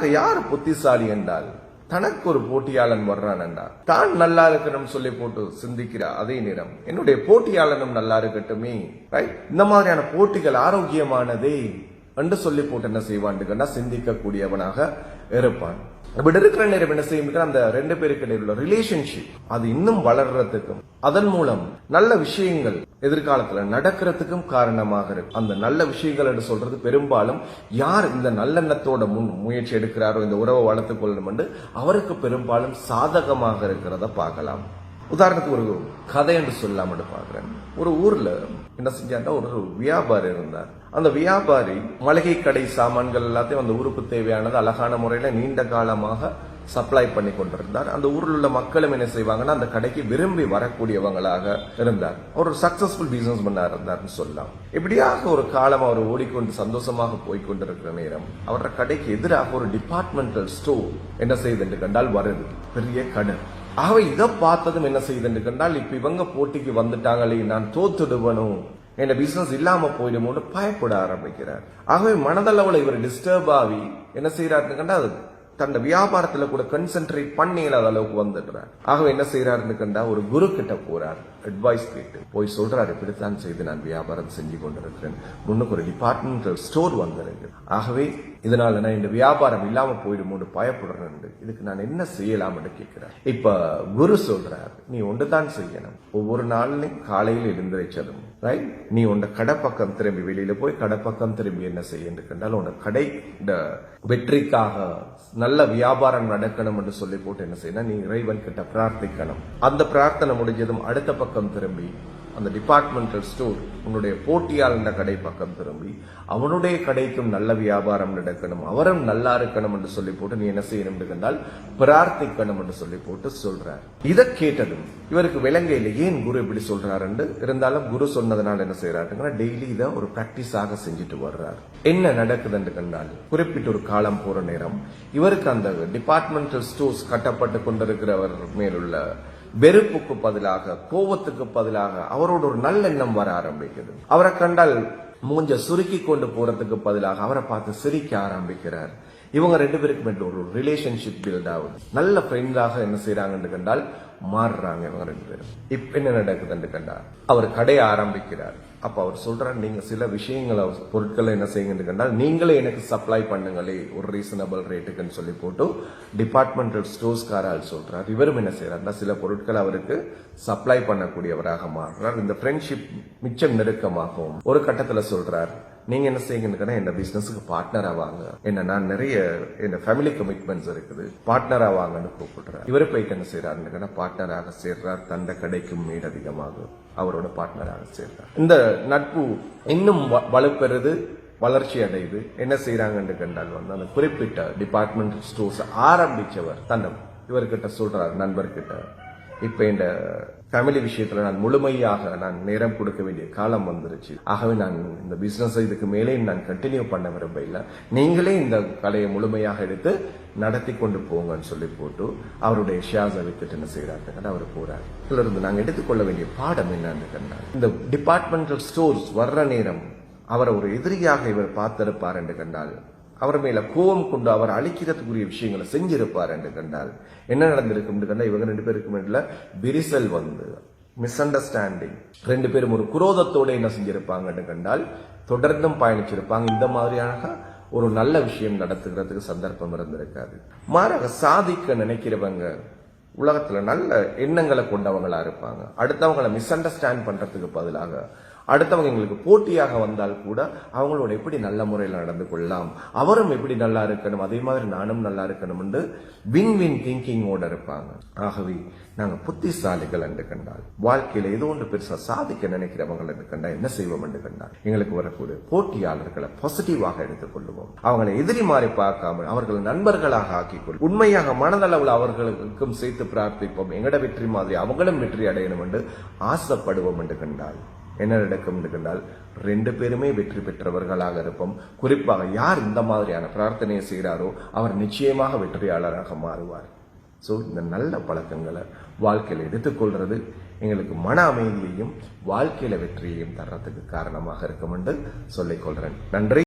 மறக்க யார் புத்திசாலி என்றால்? தனக்கு ஒரு போட்டியாளன் வர்றான் என்றால் தான் நல்லா இருக்கணும் சொல்லி போட்டு சிந்திக்கிற அதே நேரம் என்னுடைய போட்டியாளனும் நல்லா இருக்கட்டுமே ரைட் இந்த மாதிரியான போட்டிகள் ஆரோக்கியமானதே என்று சொல்லி போட்டு என்ன செய்வான்? சிந்திக்கக்கூடியவனாக இருப்பான். இப்படி இருக்கிற நேரம் என்ன செய்யும் அந்த ரெண்டு பேருக்கு இடையில உள்ள ரிலேஷன்ஷிப் அது இன்னும் வளர்றதுக்கும் அதன் மூலம் நல்ல விஷயங்கள் எதிர்காலத்துல நடக்கிறதுக்கும் காரணமாக இருக்கு அந்த நல்ல விஷயங்கள் என்று சொல்றது பெரும்பாலும் யார் இந்த நல்லெண்ணத்தோட முன் முயற்சி எடுக்கிறாரோ இந்த உறவை வளர்த்துக் கொள்ளணும் என்று அவருக்கு பெரும்பாலும் சாதகமாக இருக்கிறத பார்க்கலாம். உதாரணத்துக்கு ஒரு கதை என்று சொல்லாமட்டு பார்க்கிறேன் ஒரு ஊர்ல என்ன செஞ்சாண்டா ஒரு வியாபாரி இருந்தார். அந்த வியாபாரி மளிகை கடை சாமான்கள் எல்லாத்தையும் அந்த ஊருக்கு தேவையானது அழகான முறையில நீண்ட காலமாக சப்ளை பண்ணி கொண்டிருந்தார். அந்த ஊரில் உள்ள மக்களும் என்ன செய்வாங்கன்னா அந்த கடைக்கு விரும்பி வரக்கூடியவங்களாக இருந்தார். ஒரு சக்சஸ்ஃபுல் பிசினஸ் பண்ணா இருந்தார்னு சொல்லலாம். இப்படியாக ஒரு காலம் அவர் ஓடிக்கொண்டு சந்தோஷமாக போய்கொண்டிருக்கிற நேரம் அவரோட கடைக்கு எதிராக ஒரு டிபார்ட்மெண்டல் ஸ்டோர் என்ன செய்யுது என்று கண்டால் வருது. பெரிய கடை ஆகவே இதை பார்த்ததும் என்ன செய்யுதுன்னு கண்டால் இப்ப இவங்க போட்டிக்கு வந்துட்டாங்களே நான் தோத்துடுவனும் என் பிசினஸ் இல்லாம போயிடுமோன்னு பயப்பட ஆரம்பிக்கிறார். ஆகவே மனதளவுல இவர் டிஸ்டர்ப் ஆகி என்ன செய்யறாருன்னு கண்டா அது தன் வியாபாரத்துல கூட கன்சென்ட்ரேட் பண்ணி இல்லாத அளவுக்கு வந்துடுறார். ஆகவே என்ன செய்யறாருன்னு கண்டா ஒரு குரு கிட்ட போறார். அட்வைஸ் கேட்டு போய் சொல்றாரு இப்படித்தான் செய்து நான் வியாபாரம் செஞ்சு கொண்டிருக்கிறேன். முன்னுக்கு ஒரு டிபார்ட்மெண்டல் ஸ்டோர் வந்திருக்கு. ஆகவே இதனால நான் இந்த வியாபாரம் இல்லாம போயிடுமோன்னு பயப்படுறேன் இதுக்கு நான் என்ன செய்யலாம்னு கேட்கிறேன் இப்ப குரு சொல்றார் நீ ஒன்றுதான் செய்யணும். ஒவ்வொரு நாளும் காலையில் எழுந்திரைச்சதும் ரைட் நீ உண்ட கடை பக்கம் திரும்பி வெளியில போய் கடைப்பக்கம் திரும்பி என்ன செய்ய கண்டால் உன்ட கடை வெற்றிக்காக நல்ல வியாபாரம் நடக்கணும் என்று சொல்லி போட்டு என்ன செய்யணும் நீ இறைவன் கிட்ட பிரார்த்திக்கணும். அந்த பிரார்த்தனை முடிஞ்சதும் அடுத்த பக்கம் பக்கம் திரும்பி அந்த டிபார்ட்மெண்டல் ஸ்டோர் உன்னுடைய போட்டியாளர் கடை பக்கம் திரும்பி அவனுடைய கடைக்கும் நல்ல வியாபாரம் நடக்கணும் அவரும் நல்லா இருக்கணும் என்று சொல்லி போட்டு நீ என்ன செய்யணும் என்று கண்டால் பிரார்த்திக்கணும் என்று சொல்லி போட்டு சொல்றார். இதை கேட்டதும் இவருக்கு விலங்கையில் ஏன் குரு இப்படி சொல்றாருன்னு இருந்தாலும் குரு சொன்னதுனால என்ன செய்யறாருன்னா டெய்லி இதை ஒரு பிராக்டிஸாக செஞ்சுட்டு வர்றார். என்ன நடக்குது? என்று கண்டால் குறிப்பிட்ட ஒரு காலம் போற நேரம் இவருக்கு அந்த டிபார்ட்மெண்டல் ஸ்டோர்ஸ் கட்டப்பட்டு கொண்டிருக்கிறவர் மேலுள்ள வெறுப்புக்கு பதிலாக கோபத்துக்கு பதிலாக அவரோட ஒரு நல்லெண்ணம் வர ஆரம்பிக்குது. அவரை கண்டால் மூஞ்ச சுருக்கி கொண்டு போறதுக்கு பதிலாக அவரை பார்த்து சிரிக்க ஆரம்பிக்கிறார். இவங்க ரெண்டு பேருக்கு ஒரு ரிலேஷன்ஷிப் பில்ட் ஆகுது. நல்ல ஃப்ரெண்டாக என்ன செய்யறாங்கன்னு கண்டால் மாறுறாங்க இவங்க ரெண்டு பேரும். இப்ப என்ன நடக்குதுன்னு கண்டா அவர் கடையை ஆரம்பிக்கிறார். அப்ப அவர் சொல்றார் நீங்க சில விஷயங்களை பொருட்களை என்ன செய்யுங்கன்னு கண்டால் நீங்களே எனக்கு சப்ளை பண்ணுங்களே ஒரு ரீசனபிள் ரேட்டுக்குன்னு சொல்லி போட்டு டிபார்ட்மெண்டல் ஸ்டோர்ஸ்காரால் சொல்றார். இவரும் என்ன செய்யறாருன்னா சில பொருட்கள் அவருக்கு சப்ளை பண்ணக்கூடியவராக மாறுறார். இந்த ஃப்ரெண்ட்ஷிப் மிச்சம் நெருக்கமாகவும் ஒரு கட்டத்துல சொல்றார் நீங்க என்ன செய்யுங்கன்னு என் பிசினஸுக்கு பார்ட்னரா வாங்க. என்ன நான் நிறைய என்ன ஃபேமிலி கமிட்மெண்ட்ஸ் இருக்குது பார்ட்னரா வாங்கன்னு கூப்பிடுறேன் இவரு போயிட்டு என்ன செய்யறாருன்னு பார்ட்னராக சேர்றார். தந்த கடைக்கும் மேலதிகமாக அவரோட பார்ட்னராக சேர்றார். இந்த நட்பு இன்னும் வ- வலுப்பெறுது வளர்ச்சி அடையுது. என்ன செய்யறாங்கன்னு கண்டால் வந்து அந்த குறிப்பிட்ட டிபார்ட்மெண்ட் ஸ்டோர்ஸ் ஆரம்பிச்சவர் தன்னம் இவர்கிட்ட சொல்றார் நண்பர்கிட்ட. இப்ப இந்த ஃபேமிலி விஷயத்துல நான் முழுமையாக நான் நேரம் கொடுக்க வேண்டிய காலம் வந்துருச்சு. ஆகவே நான் இந்த பிசினஸ் இதுக்கு மேலே நான் கண்டினியூ பண்ண விரும்பல நீங்களே இந்த கலையை முழுமையாக எடுத்து நடத்தி கொண்டு போங்கன்னு சொல்லி போட்டு அவருடைய ஷேர்ஸை வித்துட்டு என்ன செய்யறாரு அவர் போறாரு. இதுல இருந்து நாங்க எடுத்துக்கொள்ள வேண்டிய பாடம் என்னன்னு இந்த டிபார்ட்மெண்டல் ஸ்டோர்ஸ் வர்ற நேரம் அவரை ஒரு எதிரியாக இவர் பார்த்திருப்பார் என்று கண்டால் அவர் மேல கோபம் கொண்டு அவர் அழிக்கிறதுக்குரிய விஷயங்களை செஞ்சிருப்பார் என்று கண்டால் என்ன நடந்திருக்கும் என்று கண்டால் இவங்க ரெண்டு பேருக்கும் விரிசல் வந்து மிஸ் அண்டர்ஸ்டாண்டிங் ரெண்டு பேரும் ஒரு குரோதத்தோட என்ன செஞ்சிருப்பாங்கன்னு கண்டால் தொடர்ந்தும் பயணிச்சிருப்பாங்க. இந்த மாதிரியாக ஒரு நல்ல விஷயம் நடத்துகிறதுக்கு சந்தர்ப்பம் இருந்திருக்காது. மாறாக சாதிக்க நினைக்கிறவங்க உலகத்துல நல்ல எண்ணங்களை கொண்டவங்களா இருப்பாங்க. அடுத்தவங்களை மிஸ் அண்டர்ஸ்டாண்ட் பண்றதுக்கு பதிலாக அடுத்தவங்க எங்களுக்கு போட்டியாக வந்தால் கூட அவங்களோட எப்படி நல்ல முறையில் நடந்து கொள்ளலாம்? அவரும் எப்படி நல்லா இருக்கணும்? அதே மாதிரி நானும் நல்லா இருக்கணும் என்று வின் வின் திங்கிங்கோட இருப்பாங்க. ஆகவே நாங்கள் புத்திசாலிகள் என்று கண்டால் வாழ்க்கையில் ஏதோ ஒன்று பெருசாக சாதிக்க நினைக்கிறவங்க என்று கண்டால் என்ன செய்வோம் என்று கண்டால் எங்களுக்கு வரக்கூடிய போட்டியாளர்களை பாசிட்டிவாக எடுத்துக்கொள்வோம். அவங்களை எதிரி மாறி பார்க்காமல் அவர்களை நண்பர்களாக ஆக்கிக்கொள்ளும் உண்மையாக மனதளவில் அவர்களுக்கும் சேர்த்து பிரார்த்திப்போம். எங்கட வெற்றி மாதிரி அவங்களும் வெற்றி அடையணும் என்று ஆசைப்படுவோம் என்று கண்டால் என்ன நடக்கும் என்றால் ரெண்டு பேருமே வெற்றி பெற்றவர்களாக இருப்போம். குறிப்பாக யார் இந்த மாதிரியான பிரார்த்தனையை செய்கிறாரோ அவர் நிச்சயமாக வெற்றியாளராக மாறுவார். ஸோ இந்த நல்ல பழக்கங்களை வாழ்க்கையில் எடுத்துக்கொள்வது எங்களுக்கு மன அமைதியையும் வாழ்க்கையில வெற்றியையும் தர்றதுக்கு காரணமாக இருக்கும் என்று சொல்லிக்கொள்கிறேன் நன்றி.